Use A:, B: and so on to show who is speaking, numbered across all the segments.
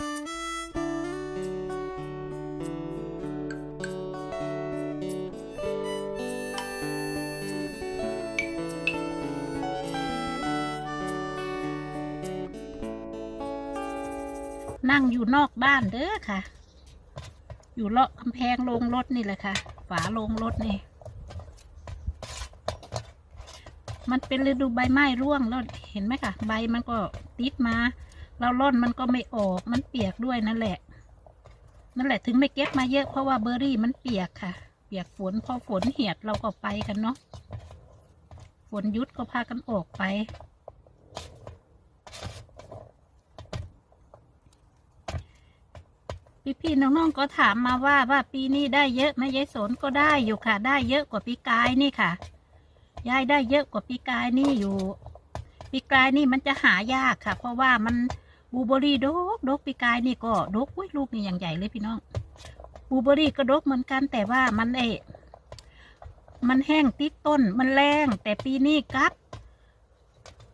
A: นั่งอยู่นอกบ้านเด้อค่ะ อยู่เลาะกำแพงโรงรถนี่แหละค่ะ ฝาโรงรถนี่ มันเป็นฤดูใบไม้ร่วงแล้วเห็นไหมคะใบมันก็ติดมา เราล่อนมันก็ไม่ออกมันเปียกด้วยนั่นแหละ นั่นแหละถึงไม่เก็บมาเยอะเพราะว่าเบอร์รี่มันเปียกค่ะ เปียกฝนพอฝนเหียดเราก็ไปกันเนาะฝนยุดก็พากันออกไป พี่ๆน้องๆก็ถามมาว่าว่าปีนี้ได้เยอะไหมยายสนก็ได้อยู่ค่ะ ได้เยอะกว่าปีกายนี่ค่ะยายได้เยอะกว่าปีกายนี่อยู่ปีกายนี่มันจะหายากค่ะ เพราะว่ามัน บูเบอรี่ดกดกปีกายนี่ก็ดกอุ้ยลูกนี่อย่างใหญ่เลยพี่น้องบูเบอรี่ก็ดกเหมือนกันแต่ว่ามันเอะมันแห้งติดต้นมันแรงแต่ปีนี้กลับ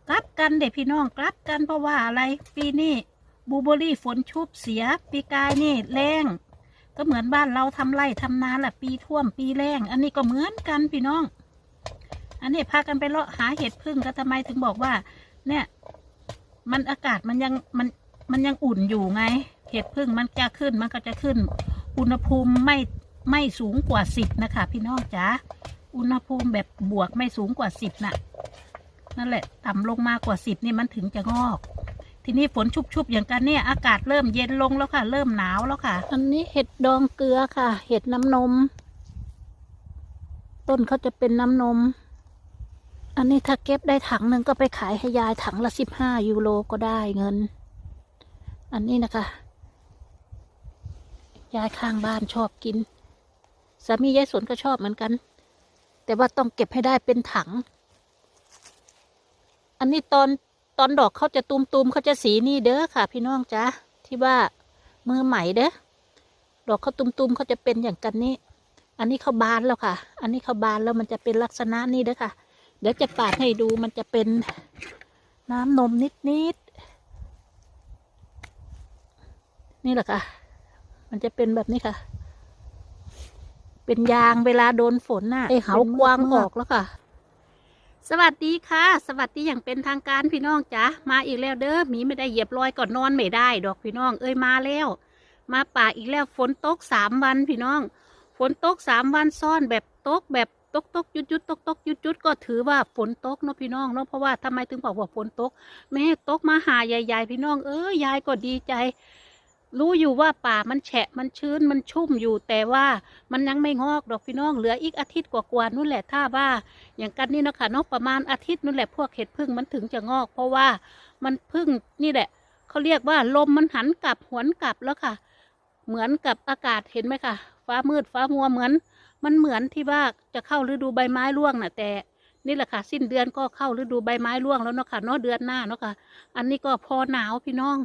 A: กลับกันเด็กพี่น้องกลับกันเพราะว่าอะไร ปีนี้บูเบอรี่ฝนชุบเสีย ปีกายนี่แรงก็เหมือนบ้านเราทำไร่ทำนาแหละปีท่วมปีแรงอันนี้ก็เหมือนกันพี่น้อง อันนี้พากันไปเลาะหาเห็ดพึ่งก็ทำไมถึงบอกว่า เนี่ย มันอากาศมันยังมันมันยังอุ่นอยู่ไง เห็ดพึ่งมันจะขึ้นมันก็จะขึ้น อุณหภูมิไม่ไม่สูงกว่าสิบนะคะ พี่น้องจ๋าอุณหภูมิแบบบวกไม่สูงกว่าสิบน่ะ นั่นแหละ ต่ำลงมากว่าสิบนี่มันถึงจะงอก ทีนี้ฝนชุบๆอย่างกันเนี่ย อากาศเริ่มเย็นลงแล้วค่ะ เริ่มหนาวแล้วค่ะ อันนี้เห็ดดองเกลือค่ะ เห็ดน้ำนม ต้นเขาจะเป็นน้ำนม อันนี้ถ้าเก็บได้ถังหนึ่งก็ไปขายให้ยายถังละสิบห้ายูโรก็ได้เงิน อันนี้นะคะ ยายข้างบ้านชอบกิน สามียายสวนก็ชอบเหมือนกัน แต่ว่าต้องเก็บให้ได้เป็นถัง อันนี้ตอนตอนดอกเขาจะตุมๆเขาจะสีนี่เด้อค่ะ พี่น้องจ๊ะที่ว่ามือใหม่เด้อดอกเขาตุมๆเขาจะเป็นอย่างกันนี้ อันนี้เขาบานแล้วค่ะ อันนี้เขาบานแล้วมันจะเป็นลักษณะนี้เด้อค่ะ ดี๋ยวจะปาดให้ดูมันจะเป็นน้ำนมนิดๆนี่แหละค่ะ มันจะเป็นแบบนี้ค่ะ เป็นยางเวลาโดนฝนน่ะไอเหากวางออกแล้วค่ะ สวัสดีค่ะ สวัสดีอย่างเป็นทางการพี่น้องจ๋ามาอีกแล้วเด้อมีไม่ได้เหยียบรอยก่อนนอนไม่ได้ ดอกพี่น้อง เอ้ยมาแล้ว มาป่าอีกแล้วฝนตกสามวันพี่น้อง ฝนตกสามวันซ้อนแบบตกแบบ ตกตกหยุดหยุดตกตกหยุดหยุดก็ถือว่าฝนตกเนาะพี่น้องเนาะเพราะว่าทำไมถึงบอกว่าฝนตก แม่ตกมาหาใหญ่ๆพี่น้องเออยายก็ดีใจ รู้อยู่ว่าป่ามันแฉะมันชื้นมันชุ่มอยู่แต่ว่ามันยังไม่งอกดอกพี่น้องเหลืออีกอาทิตย์กว่าๆนู่นแหละถ้าว่า อย่างกันนี่นะคะเนาะประมาณอาทิตย์นู่นแหละพวกเห็ดพึ่งมันถึงจะงอก เพราะว่ามันพึ่งนี่แหละเขาเรียกว่าลมมันหันกลับหวนกลับแล้วค่ะ เหมือนกับอากาศเห็นไหมคะฟ้ามืดฟ้ามัวเหมือน มันเหมือนที่ว่าจะเข้าฤดูใบไม้ร่วงน่ะแต่นี่แหละค่ะ สิ้นเดือนก็เข้าฤดูใบไม้ร่วงแล้วเนาะค่ะเนาะเดือนหน้าเนาะค่ะ อันนี้ก็พอหนาวพี่น้อง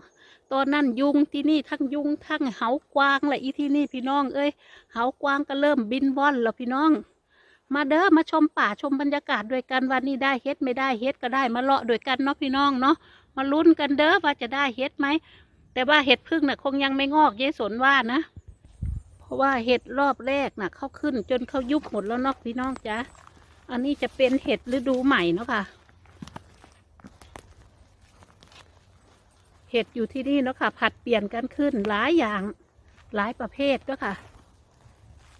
A: ตอนนั้นยุงที่นี่ทั้งยุงทั้งเหากวางและอีที่นี่พี่น้อง เอ้ยเหากวางก็เริ่มบินว่อนแล้วพี่น้อง มาเด้อมาชมป่าชมบรรยากาศด้วยกันวันนี้ได้เฮ็ดไม่ได้เฮ็ดก็ได้มาเลาะด้วยกันเนาะพี่น้องเนาะมาลุ้นกันเด้อว่าจะได้เฮ็ดไหมแต่ว่าเห็ดพึ่งน่ะคงยังไม่งอกเยสนว่านะ ราะว่าเห็ดรอบแรกน่ะเขาขึ้นจนเขายุบหมดแล้วเนาะพี่น้องจ๊ะอันนี้จะเป็นเห็ดฤดูใหม่เนาะค่ะ เห็ดอยู่ที่นี่เนาะค่ะ ผัดเปลี่ยนกันขึ้นหลายอย่างหลายประเภทก็ค่ะ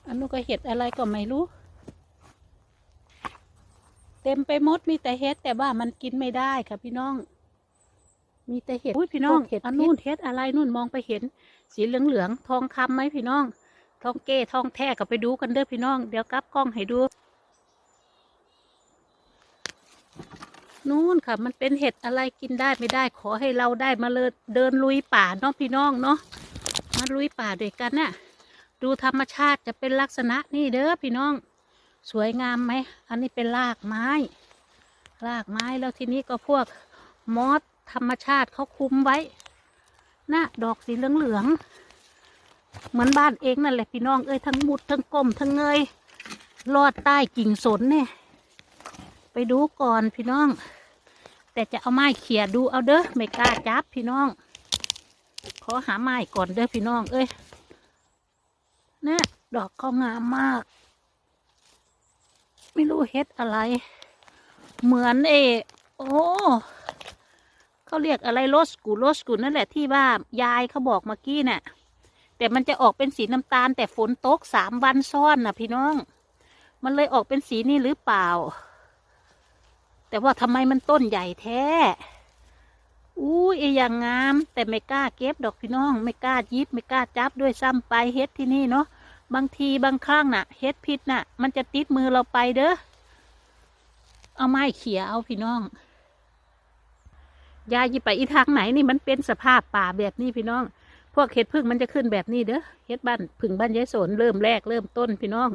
A: อันนู้นก็เห็ดอะไรก็ไม่รู้ เต็มไปหมดมีแต่เห็ดแต่ว่ามันกินไม่ได้ค่ะพี่น้อง มีแต่เห็ดอุ้ยพี่น้องอันนู้นเห็ดอะไรนู่นมองไปเห็น สีเหลืองๆทองคำไหมพี่น้อง ทองเก้ทองแท้ก็ไปดูกันเด้อพี่น้อง เดี๋ยวกลับกล้องให้ดู นู่นค่ะ มันเป็นเห็ดอะไรกินได้ไม่ได้ ขอให้เราได้มาเลยเดินลุยป่าเนาะพี่น้องเนาะมาลุยป่าด้วยกันน่ะ ดูธรรมชาติจะเป็นลักษณะนี่เด้อพี่น้อง สวยงามไหม อันนี้เป็นรากไม้ รากไม้แล้วทีนี้ก็พวกมอสธรรมชาติเขาคุมไว้น่ะดอกสีเหลืองๆ เหมือนบ้านเองนั่นแหละพี่น้องเอ้ยทั้งมุดทั้งกลมทั้งเงยลอดใต้กิ่งสนเนี่ยไปดูก่อนพี่น้อง แต่จะเอาไม้เขี่ยดูเอาเด้อไม่กล้าจับพี่น้อง ขอหาไม้ก่อนเด้อพี่น้อง เอ้ยเนี่ยดอกเขางามมาก ไม่รู้เฮ็ดอะไร เหมือนเอโอ้เขาเรียกอะไรโรสกูโรสกูนั่นแหละที่ว่ายายเขาบอกเมื่อกี้เนี่ย แต่มันจะออกเป็นสีน้ำตาล แต่ฝนตกสามวันซ้อนน่ะพี่น้อง มันเลยออกเป็นสีนี้หรือเปล่า แต่ว่าทำไมมันต้นใหญ่แท้อู้ยอย่างงาม แต่ไม่กล้าเก็บดอกพี่น้อง ไม่กล้ายิบไม่กล้าจับด้วยซ้ำไปเฮ็ดที่นี่เนาะบางทีบางครั้งน่ะเฮ็ดพิษน่ะ มันจะติดมือเราไปเด้อเอาไม้เขี่ยเอาพี่น้องยายจะไปอีทางไหนนี่มันเป็นสภาพป่าแบบนี้พี่น้อง วกเห็ดพึ่งมันจะขึ้นแบบนี้เด้อเห็ดบ้านพึ่งบ้านยายสนเริ่มแรกเริ่มต้นพี่น้อง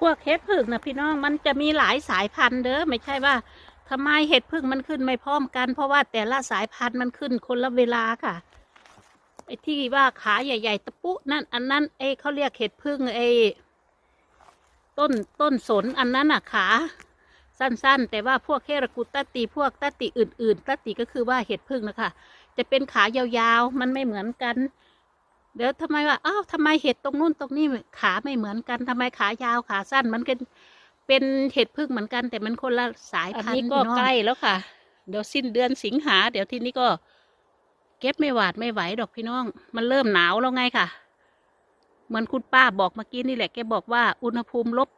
A: พวกเห็ดพึ่งนะพี่น้องมันจะมีหลายสายพันธุ์เด้อไม่ใช่ว่าทำไมเห็ดพึ่งมันขึ้นไม่พร้อมกัน เพราะว่าแต่ละสายพันธุ์มันขึ้นคนละเวลาค่ะไอ้ที่ว่าขาใหญ่ ๆ ตะปุนั่นอันนั้นเอ้เขาเรียกเห็ดพึ่งไอ้ต้นต้นสนอันนั้นอะขาสั้นๆ แต่ว่าพวกเฮรกุตตติพวกตติอื่น ๆตติก็คือว่าเห็ดพึ่งนะคะ จะเป็นขายาวๆ มันไม่เหมือนกัน เดี๋ยวทำไมว่าอ้าวทำไมเห็ดตรงนู้นตรงนี้ขาไม่เหมือนกันทำไมขายาวขาสั้น มันเป็นเป็นเห็ดพึ่งเหมือนกัน แต่มันคนละสายพันธุ์นี้ก็ใกล้แล้วค่ะ เดี๋ยวสิ้นเดือนสิงหาเดี๋ยวทีนี้ก็ เก็บไม่หวาดไม่ไหวดอกพี่น้อง มันเริ่มหนาวแล้วไงค่ะ เหมือนคุณป้าบอกเมื่อกี้นี่แหละแกบอกว่าอุณหภูมิลบ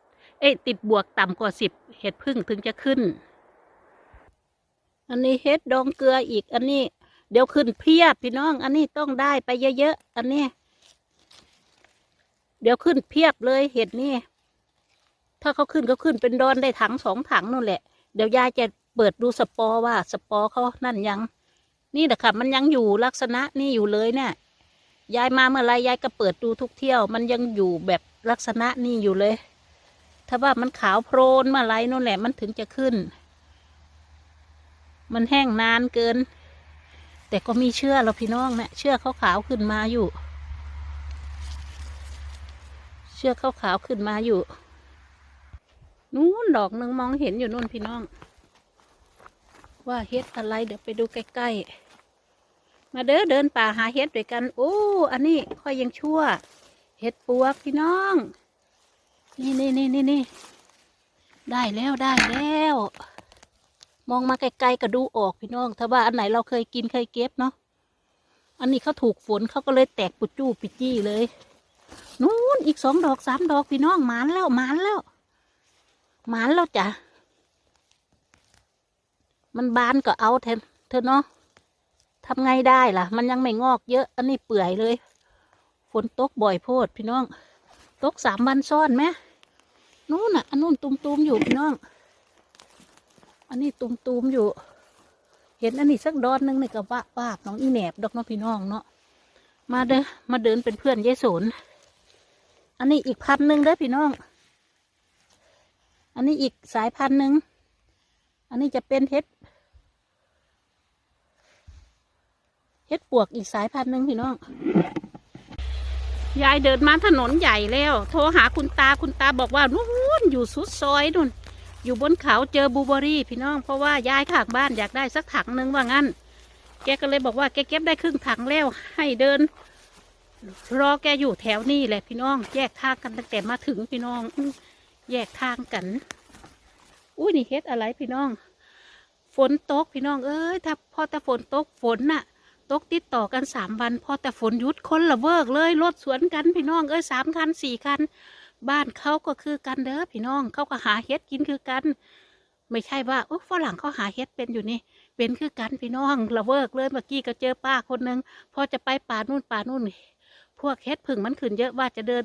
A: เอ้ยติดบวกต่ำกว่าสิบเห็ดพึ่งถึงจะขึ้น อันนี้เห็ดดองเกลืออีกอันนี้ เดี๋ยวขึ้นเพียบพี่น้อง อันนี้ต้องได้ไปเยอะๆ อันนี้ เดี๋ยวขึ้นเพียบเลยเห็ดนี่ ถ้าเขาขึ้นก็ขึ้นเป็นดอนได้ถังสองถังนู่นแหละ เดี๋ยวยายจะเปิดดูสปอว่า สปอเขานั่นยัง นี่แหละค่ะ มันยังอยู่ลักษณะนี่อยู่เลยเนี่ย ยายมาเมื่อไรยายก็เปิดดูทุกเที่ยว มันยังอยู่แบบลักษณะนี่อยู่เลย ถ้าว่ามันขาวโพลนเมื่อไรนู่นแหละ มันถึงจะขึ้น มันแห้งนานเกิน แต่ก็มีเชื่อเราพี่น้องนะเชื่อขาวๆขึ้นมาอยู่ เชื่อขาวๆขึ้นมาอยู่ นู้นดอกหนึ่งมองเห็นอยู่นู่นพี่น้อง ว่าเฮ็ดอะไรเดี๋ยวไปดูใกล้ๆ มาเด้อเดินป่าหาเฮ็ดด้วยกัน โอ้ อันนี้ค่อยยังชั่ว เฮ็ดปวกพี่น้อง นี่นี่นี่นี่นี่ได้แล้วได้แล้ว มองมาไกลๆก็ดูออกพี่น้อง ถ้าว่าอันไหนเราเคยกินเคยเก็บเนาะ อันนี้เขาถูกฝนเขาก็เลยแตกปุจู้ปิจี้เลย นู้นอีกสองดอกสามดอกพี่น้องหมานแล้วหมานแล้วหมานแล้วจ้ะ มันบานก็เอาแทนเธอเนาะทำไงได้ล่ะ มันยังไม่งอกเยอะ อันนี้เปื่อยเลย ฝนตกบ่อยโพดพี่น้อง ตกสามวันซ้อนไหม นู้นน่ะอันนู้นตุมๆอยู่พี่น้อง อันนี้ตุมๆอยู่ เห็นอันนี้สักดอนหนึงนี่ก็บ้าปาน้องอีแหนบดอกน้องพี่น้องเนาะมาเด้อมาเดินเป็นเพื่อนยายสนอันนี้อีกพันหนึ่งเด้อพี่น้อง อันนี้อีกสายพันหนึ่งอันนี้จะเป็นเห็ดเห็ดปวกอีกสายพันหนึ่งพี่น้องยายเดินมาถนนใหญ่แล้ว โทรหาคุณตาคุณตาบอกว่านู่นอยู่สุดซอยนู่น อยู่บนเขาเจอบูเบอรี่พี่น้องเพราะว่ายายขางบ้านอยากได้สักถังหนึ่งว่างั้น แกก็เลยบอกว่าแกเก็บได้ครึ่งถังแล้วให้เดิน รอแกอยู่แถวนี้แหละพี่น้อง แยกทางกันตั้งแต่มาถึงพี่น้อง แยกทางกัน อุ้ยนี่เฮ็ดอะไรพี่น้อง ฝนตกพี่น้องเอ้ยถ้าพอแต่ฝนตกฝนน่ะ ตกติดต่อกันสามวัน พอแต่ฝนหยุดคนละเวิกเลยรถสวนกันพี่น้องเอ้ยสามคันสี่คัน บ้านเขาก็คือกันเด้อพี่น้องเขาก็หาเฮ็ดกินคือกัน ไม่ใช่ว่าโอ้ฝรั่งเขาหาเฮ็ดเป็นอยู่นี่เป็นคือกันพี่น้องละเวิกเลยเมื่อกี้ก็เจอป้าคนหนึ่งพอจะไปป่านู่นป่านู่น พวกเฮ็ดผึ่งมันขึ้นเยอะว่าจะเดิน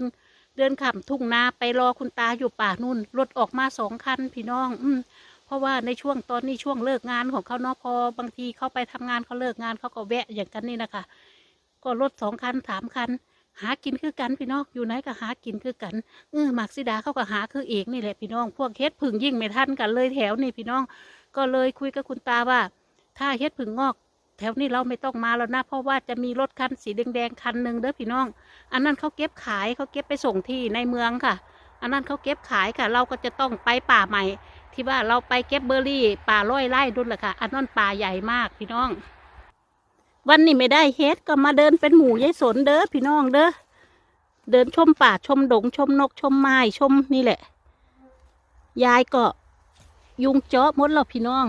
A: เดินขับทุ่งนาไปรอคุณตาอยู่ป่านู่นรถออกมาสองคันพี่น้อง อืมเพราะว่าในช่วงตอนนี้ช่วงเลิกงานของเขาเนาะพอบางทีเขาไปทำงานเขาเลิกงานเขาก็แวะอย่างกันนี่นะคะก็รถสองคันสามคัน หากินคือกันพี่น้องอยู่ไหนก็หากินคือกันเออหมากซิดาเขาก็หาคือเอกนี่แหละพี่น้อง พวกเฮ็ดผึ่งยิ่งไม่ทันกันเลยแถวนี่พี่น้อง ก็เลยคุยกับคุณตาว่า ถ้าเฮ็ดผึ่งงอก แถวนี้เราไม่ต้องมาแล้วนะเพราะว่าจะมีรถคันสีแดงๆคันหนึ่งเด้อพี่น้อง อันนั้นเขาเก็บขายเขาเก็บไปส่งที่ในเมืองค่ะ อันนั้นเขาเก็บขายค่ะ เราก็จะต้องไปป่าใหม่ ที่ว่าเราไปเก็บเบอร์รี่ ป่าร้อยไร่ดุนแหละค่ะ อันนั้นป่าใหญ่มากพี่น้อง วันนี้ไม่ได้เฮ็ดก็มาเดินเป็นหมู่ยายสนเด้อพี่น้องเด้อเดินชมป่าชมดงชมนกชมไม้ชมนี่แหละ ยายก็ยุงเจาะมดแล้วพี่น้อง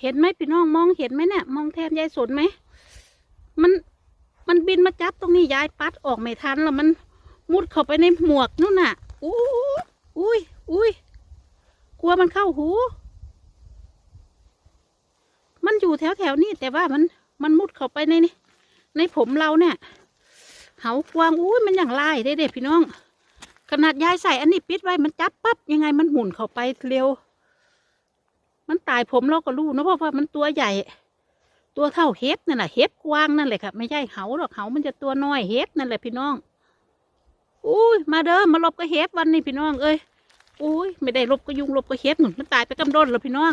A: เห็นไหมพี่น้องมองเห็นไหมเนี่ยมองแทนยายสนไหมมันมันบินมาจับตรงนี้ยายปัดออกไม่ทันแล้วมันมุดเข้าไปในหมวกนู่นน่ะอู้อุ้ยอุ้ยกลัวมันเข้าหู มันอยู่แถวแถวนี้แต่ว่ามัน มันมุดเข้าไปในนี่ในผมเราเนี่ยเหากวางอุ้ยมันอย่างไล่ได้เด็พี่น้อง ขนาดยายใส่อันนี้ปิดไว้มันจับปั๊บยังไงมันหมุนเข้าไปเร็ว มันตายผมเราก็รู้นะเพราะว่ามันตัวใหญ่ ตัวเท่าเฮ็ดนั่นแหละเฮ็ดกวางนั่นแหละค่ะไม่ใช่เหาหรอกเหามันจะตัวน้อยเฮ็ดนั่นแหละพี่น้องอุ้ยมาเด้อมาลบกับเฮ็ดวันนี้พี่น้องเอ้ยอุ้ยไม่ได้ลบก็ยุงลบก็เฮ็ดหนุนมันตายไปกำดนแล้วพี่น้อง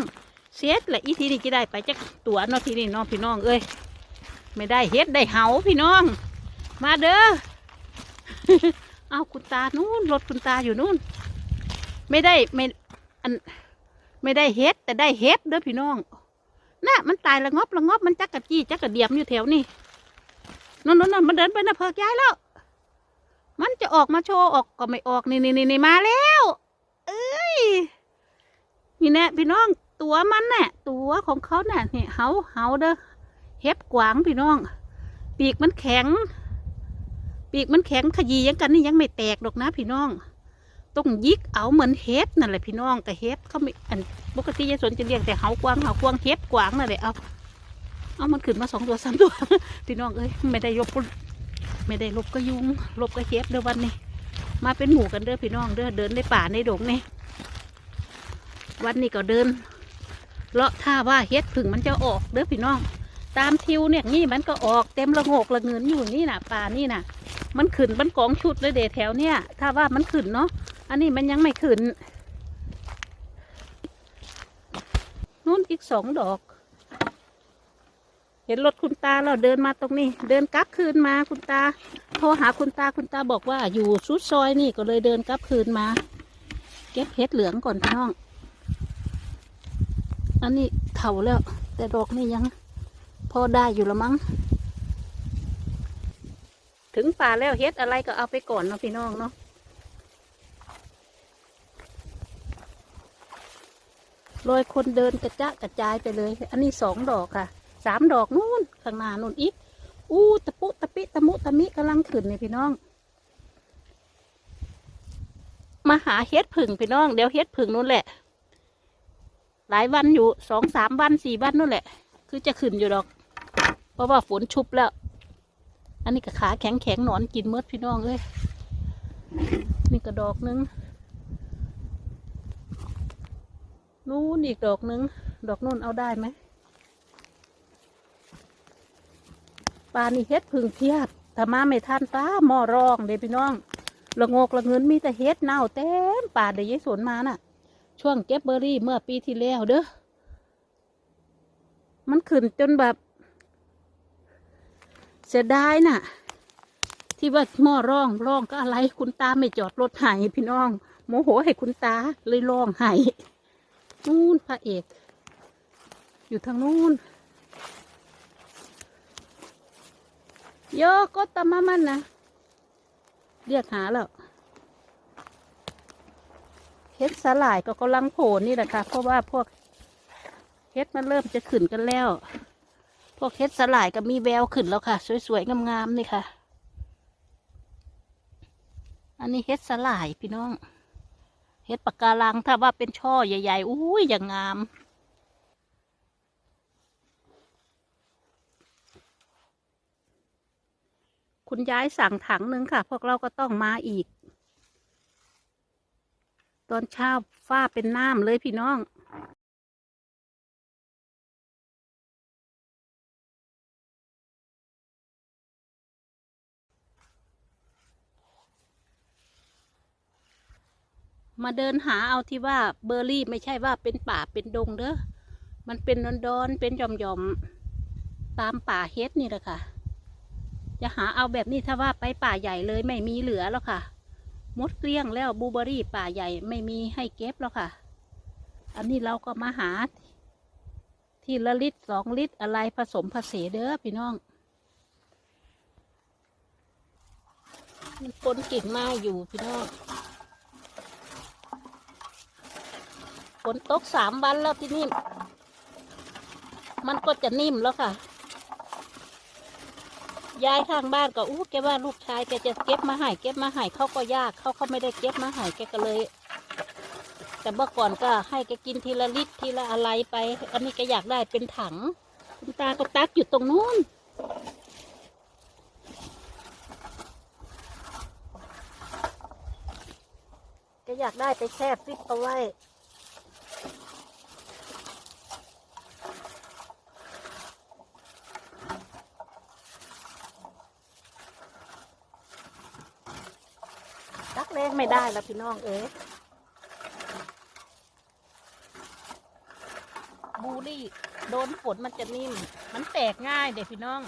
A: เสียดและอีทีนี้จะได้ไปจักตัวเนาะทีนี้เนาะพี่น้องเอ้ยไม่ได้เฮ็ดได้เหาพี่น้อง มาเด้อเอาคุณตานู่นรถคุณตาอยู่นู่น ไม่ได้ไม่อันไม่ได้เฮ็ดแต่ได้เฮ็ดเด้อพี่น้องน่ะมันตายละงอบละงอบมันจักกะจี้จักกะเดียมอยู่แถวนี่นนั่นนั่มันเดินไปนะเพิกย้ายแล้ว มันจะออกมาโชว์ออกก็ไม่ออกนี่นี่นี่นี่มาแล้ว เอ้ยนี่แน่พี่น้อง ตัวมันน่ะตัวของเขาน่ะนี่เฮาเฮาเด้อเฮ็บกวางพี่น้อง ปีกมันแข็ง ปีกมันแข็งขยี้ยังกันนี่ยังไม่แตกดอกนะพี่น้องต้องยิกเอาเหมือนเฮ็บนั่นแหละพี่น้องแต่เฮ็บเขาไม่อันปกติยายสนจะเลี้ยงแต่เฮากวางเฮากวางเฮ็บกวางนั่นแหละเอาเอามันขึ้นมาสองตัวสามตัวพี่น้องเอ้ยไม่ได้ลบไม่ได้ลบก็ยุงลบก็เฮ็บเด้อวันนี้มาเป็นหมู่กันเด้อพี่น้องเด้อเดินในป่าในดงนี่วันนี้ก็เดิน เลาะท่าว่าเฮ็ดผึ่งมันจะออกเด้อพี่น้อง ตามทิวเนี่ยนี่มันก็ออกเต็มละโงกละเงินอยู่นี่น่ะป่านี่น่ะ มันขึ้นมันกองชุดเลยเดแถวเนี่ยถ้าว่ามันขึ้นเนาะอันนี้มันยังไม่ขึ้นนู่นอีกสองดอก เห็นรถคุณตาเราเดินมาตรงนี้ เดินกลับคืนมาคุณตา โทรหาคุณตาคุณตาบอกว่าอยู่สุดซอยนี่ก็เลยเดินกลับคืนมา เก็บเห็ดเหลืองก่อนพี่น้อง อันนี้เถาแล้ว แต่ดอกนี่ยัง พอได้อยู่ละมั้ง ถึงป่าแล้วเฮ็ดอะไรก็เอาไปก่อนเนาะพี่น้องเนาะโรยคนเดินกระจะกระจายไปเลย อันนี้สองดอกค่ะ สามดอกนู่นข้างหน้านู่นอีก อู้ตะปุตะปิตะมุตะมิกำลังขึ้นนี่พี่น้อง มาหาเฮ็ดผึ่งพี่น้อง เดี๋ยวเฮ็ดผึ่งนู่นแหละ หลายวันอยู่สองสามวันสี่วันนู่นแหละ คือจะขึ้นอยู่ดอก เพราะว่าฝนชุบแล้ว อันนี้ก็ขาแข็งแข็งหนอนกินเมืดพี่น้องเลยนี่ก็ดอกหนึงนู้นอีกดอกหนึง ดอกนู้นเอาได้ไหมปลานี่เฮ็ดพึ่งเพียบถ้ามาไม่ทันป้าหม้อรองเด้พี่น้องละงกละเงินมีแต่เฮ็ดเน่าเต็มป่าเดี๋ยวยายสวนมาน่ะ ช่วงเก็บเบอร์รี่เมื่อปีที่แล้วเด้อ มันขึ้นจนแบบ เสียดายน่ะ ที่ว่าหม้อร่องร่องก็อะไรคุณตาไม่จอดรถหายพี่น้อง โมโหให้คุณตาเลยร้องไห้นู่นพระเอก อยู่ทางนู้นโยก็ตามมามันนะเรียกหาแล้ว เฮ็ดสลายก็กำลังโผล่นี่แหละค่ะ เพราะว่าพวกเฮ็ดมันเริ่มจะขึ้นกันแล้ว พวกเฮ็ดสลายก็มีแววขึ้นแล้วค่ะ สวยๆงามๆนี่ค่ะ อันนี้เฮ็ดสลายพี่น้อง เฮ็ดปากการังถ้าว่าเป็นช่อใหญ่ๆอุ้ยอย่างงามคุณยายสั่งถังหนึ่งค่ะ พวกเราก็ต้องมาอีก ตอนเช้าฟ้าเป็นน้ำเลยพี่น้องมาเดินหาเอาที่ว่าเบอร์รี่ไม่ใช่ว่าเป็นป่าเป็นดงเด้อ มันเป็นดอนๆเป็นหย่อมๆตามป่าเฮ็ดนี่แหละค่ะ จะหาเอาแบบนี้ถ้าว่าไปป่าใหญ่เลยไม่มีเหลือแล้วค่ะ หมดเกลี้ยงแล้วบูเบอรี่ป่าใหญ่ไม่มีให้เก็บแล้วค่ะ อันนี้เราก็มาหา ที่ละลิตรสองลิตรอะไรผสมผสานเด้อพี่น้อง มันปนกิ่งไม้อยู่พี่น้องฝนตกสามวันแล้วที่นี่ มันก็จะนิ่มแล้วค่ะ ยายข้างบ้านก็อู้แกว่าลูกชายแกจะเก็บมาให้เก็บมาให้เขาก็ยากเขาเขาไม่ได้เก็บมาให้แกก็เลย แต่เมื่อก่อนก็ให้แกกินทีละลิตรทีละอะไรไป อันนี้แกอยากได้เป็นถัง คุณตาก็ตักอยู่ตรงนู้นแกอยากได้ไปแช่ฟิตเอาไว้ ตักแรง ไม่ได้แล้วพี่น้องเอ๋ยบูรี่ โดนฝนมันจะนิ่ม มันแตกง่ายเด็กพี่น้อง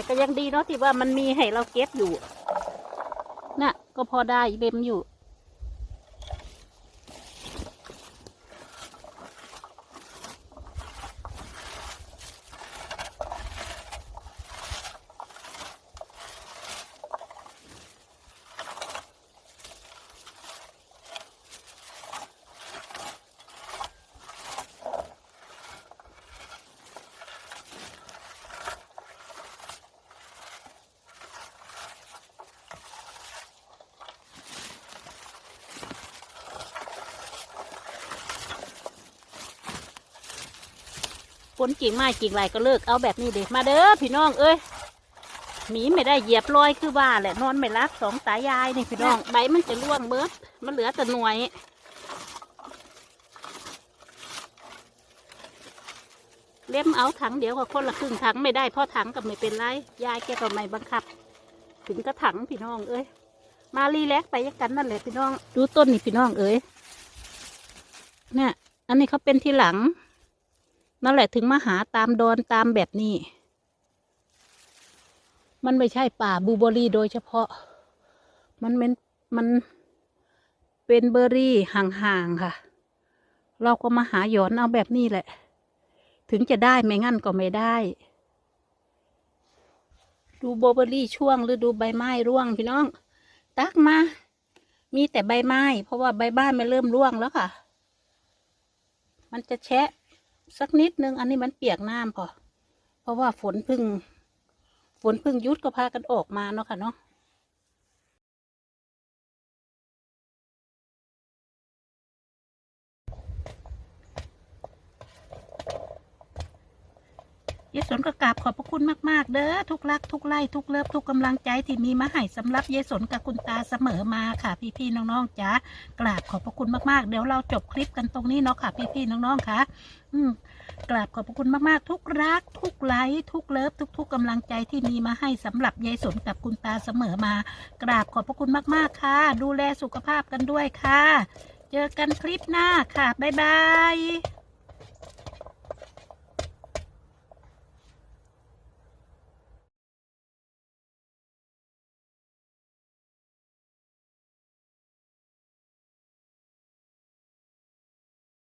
A: แต่ก็ยังดีเนาะที่ว่ามันมีให้เราเก็บอยู่ น่ะ ก็พอได้เล็มอยู่ ฝนกิ่งไม้กิ่งไรก็เลิกเอาแบบนี้เด็มาเด้อพี่น้องเอ้ยหมีไม่ได้เหยียบรอยคือว่าแหละนอนไม่รับสองตายายนี่พี่น้องใบมันจะร่วงเบิดมันเหลือแต่หน่วยเล่มเอาถังเดียวกับคนละครึ่งถังไม่ได้เพราะถังกับไม่เป็นไรยายแกก็ไม่บังคับ ถึงกระถังพี่น้องเอ้ยมารีแลกไปยักกันนั่นแหละพี่น้อง ดูต้นนี่พี่น้องเอ้ยเนี่ยอันนี้เขาเป็นที่หลัง นั่นแหละถึงมาหาตามดอนตามแบบนี้ มันไม่ใช่ป่าบูเบอรี่โดยเฉพาะ มันเป็นมันเป็นเบอร์รี่ห่างๆค่ะ เราก็มาหาหยอนเอาแบบนี้แหละ ถึงจะได้ไม่งั้นก็ไม่ได้ ดูบูเบอรี่ช่วงหรือดูใบไม้ร่วงพี่น้อง ตักมา มีแต่ใบไม้ เพราะว่าใบไม้มันเริ่มร่วงแล้วค่ะ มันจะแชะ สักนิดนึง อันนี้มันเปียกน้ำพอเพราะว่าฝนพึ่ง ฝนพึ่งยุดก็พากันออกมาเนาะค่ะเนาะ ยายสนก็กราบขอบพระคุณมาก ๆ เด้อทุกรักทุกไล่ทุกเลิฟทุกกำลังใจที่มีมาให้สำหรับยายสนกับคุณตาเสมอมาค่ะ พี่ๆน้องๆจ้ากราบขอบพระคุณมากๆ เดี๋ยวเราจบคลิปกันตรงนี้เนาะค่ะ พี่ๆน้องๆค่ะ อืมกราบขอบพระคุณมากๆ ทุกรัก ทุกไลค์ทุกเลิฟทุก ๆกำลังใจที่มีมาให้สำหรับยายสนกับคุณตาเสมอมา กราบขอบพระคุณมากๆค่ะ ดูแลสุขภาพกันด้วยค่ะ เจอกันคลิปหน้าค่ะบ๊ายบาย